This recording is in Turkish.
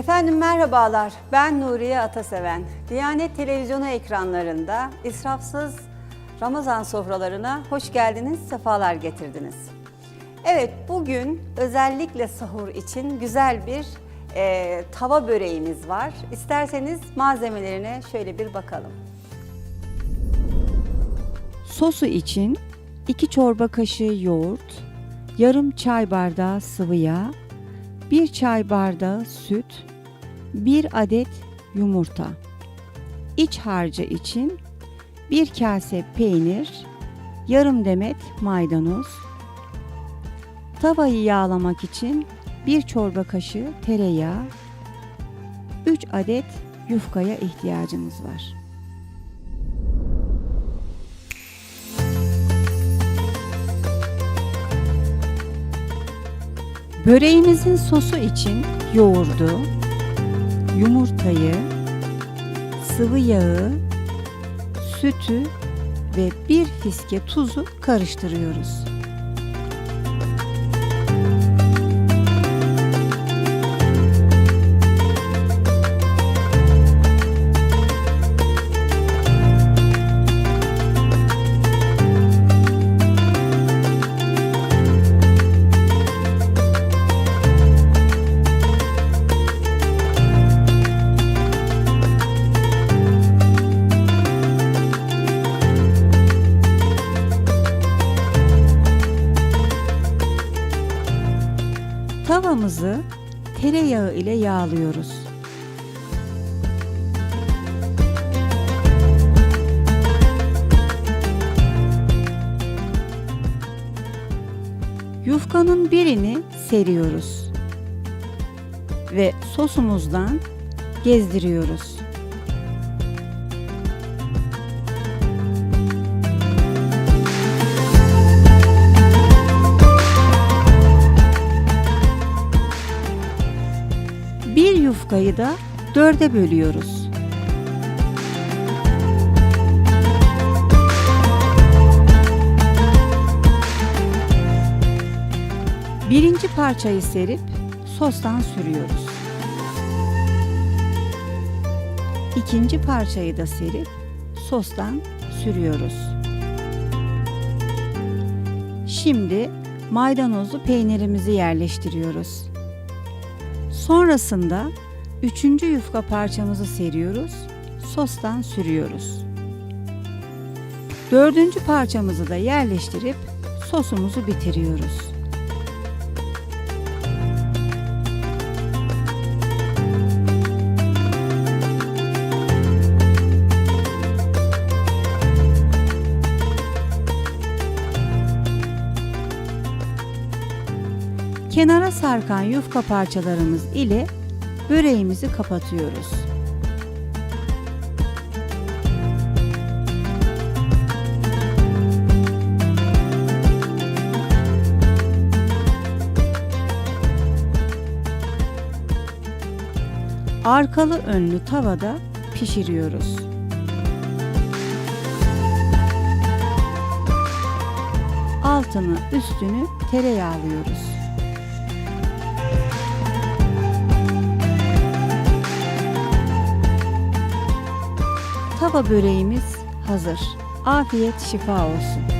Efendim merhabalar. Ben Nuriye Ataseven. Diyanet Televizyonu ekranlarında israfsız Ramazan sofralarına hoş geldiniz, sefalar getirdiniz. Evet, bugün özellikle sahur için güzel bir e, tava böreğimiz var. İsterseniz malzemelerine şöyle bir bakalım. Sosu için 2 çorba kaşığı yoğurt, yarım çay bardağı sıvı yağ, 1 çay bardağı süt, 1 adet yumurta. İç harcı için 1 kase peynir, yarım demet maydanoz. Tavayı yağlamak için 1 çorba kaşığı tereyağı, 3 adet yufkaya ihtiyacımız var. Böreğimizin sosu için yoğurdu, yumurtayı, sıvı yağı, sütü ve bir fiske tuzu karıştırıyoruz. Tavamızı tereyağı ile yağlıyoruz. Yufkanın birini seriyoruz ve sosumuzdan gezdiriyoruz. Yufkayı da dörde bölüyoruz. Birinci parçayı serip sostan sürüyoruz. İkinci parçayı da serip sostan sürüyoruz. Şimdi maydanozlu peynirimizi yerleştiriyoruz. Sonrasında üçüncü yufka parçamızı seriyoruz, sostan sürüyoruz. Dördüncü parçamızı da yerleştirip sosumuzu bitiriyoruz. Kenara sarkan yufka parçalarımız ile böreğimizi kapatıyoruz. Arkalı önlü tavada pişiriyoruz. Altını üstünü tereyağlıyoruz. Tava böreğimiz hazır. Afiyet şifa olsun.